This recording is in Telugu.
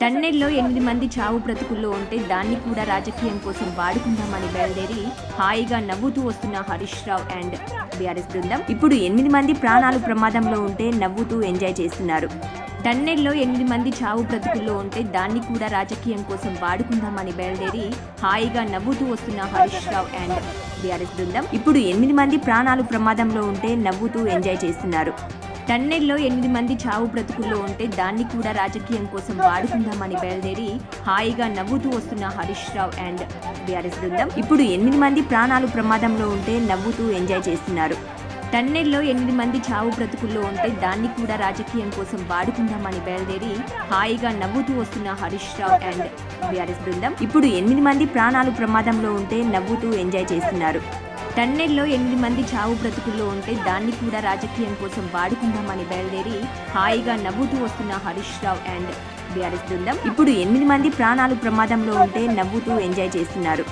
టన్నెల్లో ఎనిమిది మంది చావు బ్రతుకుల్లో ఉంటే దాన్ని కూడా రాజకీయం కోసం వాడుకుందామని బయలుదేరి హాయిగా నవ్వుతూ వస్తున్న హరీష్ రావు అండ్ బీఆర్ఎస్ బృందం. ఇప్పుడు ఎనిమిది మంది ప్రాణాలు ప్రమాదంలో ఉంటే నవ్వుతూ ఎంజాయ్ చేస్తున్నారు. టన్నెల్లో ఎనిమిది మంది చావు బ్రతుకుల్లో ఉంటే దాన్ని కూడా రాజకీయం కోసం వాడుకుందామని బయలుదేరి హాయిగా నవ్వుతూ వస్తున్న హరీష్ రావు అండ్ బీఆర్ఎస్ బృందం. ఇప్పుడు ఎనిమిది మంది ప్రాణాలు ప్రమాదంలో ఉంటే నవ్వుతూ ఎంజాయ్ చేస్తున్నారు. టన్నెల్లో ఎనిమిది మంది చావు బ్రతుకుల్లో ఉంటే దాన్ని కూడా రాజకీయం కోసం వాడుకుందామని బయలుదేరి హాయిగా నవ్వుతూ వస్తున్న హరీష్ రావు అండ్ బీఆర్ఎస్ బృందం ఇప్పుడు ఎనిమిది మంది ప్రాణాలు ప్రమాదంలో ఉంటే నవ్వుతూ ఎంజాయ్ చేస్తున్నారు. టన్నెల్లో ఎనిమిది మంది చావు బ్రతుకుల్లో ఉంటే దాన్ని కూడా రాజకీయం కోసం వాడుకుందామని బయలుదేరి హాయిగా నవ్వుతూ వస్తున్న హరీష్ రావు అండ్ బీఆర్ఎస్ బృందం ఇప్పుడు ఎనిమిది మంది ప్రాణాలు ప్రమాదంలో ఉంటే నవ్వుతూ ఎంజాయ్ చేస్తున్నారు. టన్నెల్లో ఎనిమిది మంది చావు బ్రతుకుల్లో ఉంటే దాన్ని కూడా రాజకీయం కోసం వాడుకుందామని బయలుదేరి హాయిగా నవ్వుతూ వస్తున్న హరీష్ రావు అండ్ బీఆర్ఎస్ బృందం. ఇప్పుడు ఎనిమిది మంది ప్రాణాలు ప్రమాదంలో ఉంటే నవ్వుతూ ఎంజాయ్ చేస్తున్నారు.